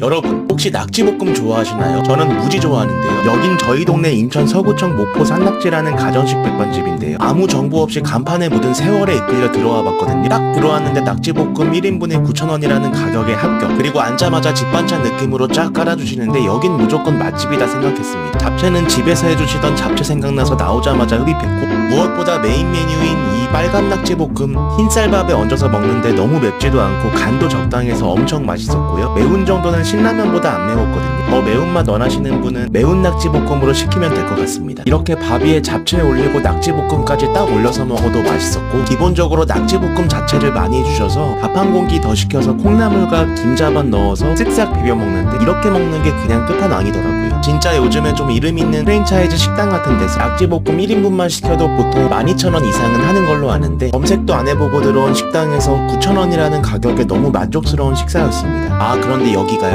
여러분 혹시 낙지볶음 좋아하시나요? 저는 무지 좋아하는데요. 여긴 저희 동네 인천 서구청 목포 산낙지라는 가정식 백반집인데요. 아무 정보 없이 간판에 묻은 세월에 이끌려 들어와 봤거든요. 딱 들어왔는데 낙지볶음 1인분에 9,000원이라는 가격에 합격. 그리고 앉자마자 집반찬 느낌으로 쫙 깔아주시는데 여긴 무조건 맛집이다 생각했습니다. 잡채는 집에서 해주시던 잡채 생각나서 나오자마자 흡입했고 무엇보다 메인 메뉴인 이 빨간 낙지 볶음 흰쌀밥에 얹어서 먹는데 너무 맵지도 않고 간도 적당해서 엄청 맛있었고요. 매운 정도는 신라면보다 안 매웠거든요. 더 매운맛 원하시는 분은 매운 낙지 볶음으로 시키면 될 것 같습니다. 이렇게 밥 위에 잡채 올리고 낙지 볶음까지 딱 올려서 먹어도 맛있었고 기본적으로 낙지 볶음 자체를 많이 해주셔서 밥 한 공기 더 시켜서 콩나물과 김자반 넣어서 쓱싹 비벼 먹는데 이렇게 먹는 게 그냥 끝판왕이더라고요. 진짜 요즘엔 좀 이름 있는 프랜차이즈 식당 같은 데서 낙지 볶음 1인분만 시켜도 보통 12,000원 이상은 하는 걸로 아는데 검색도 안 해보고 들어온 식당에서 9,000원이라는 가격에 너무 만족스러운 식사였습니다. 아 그런데 여기가요?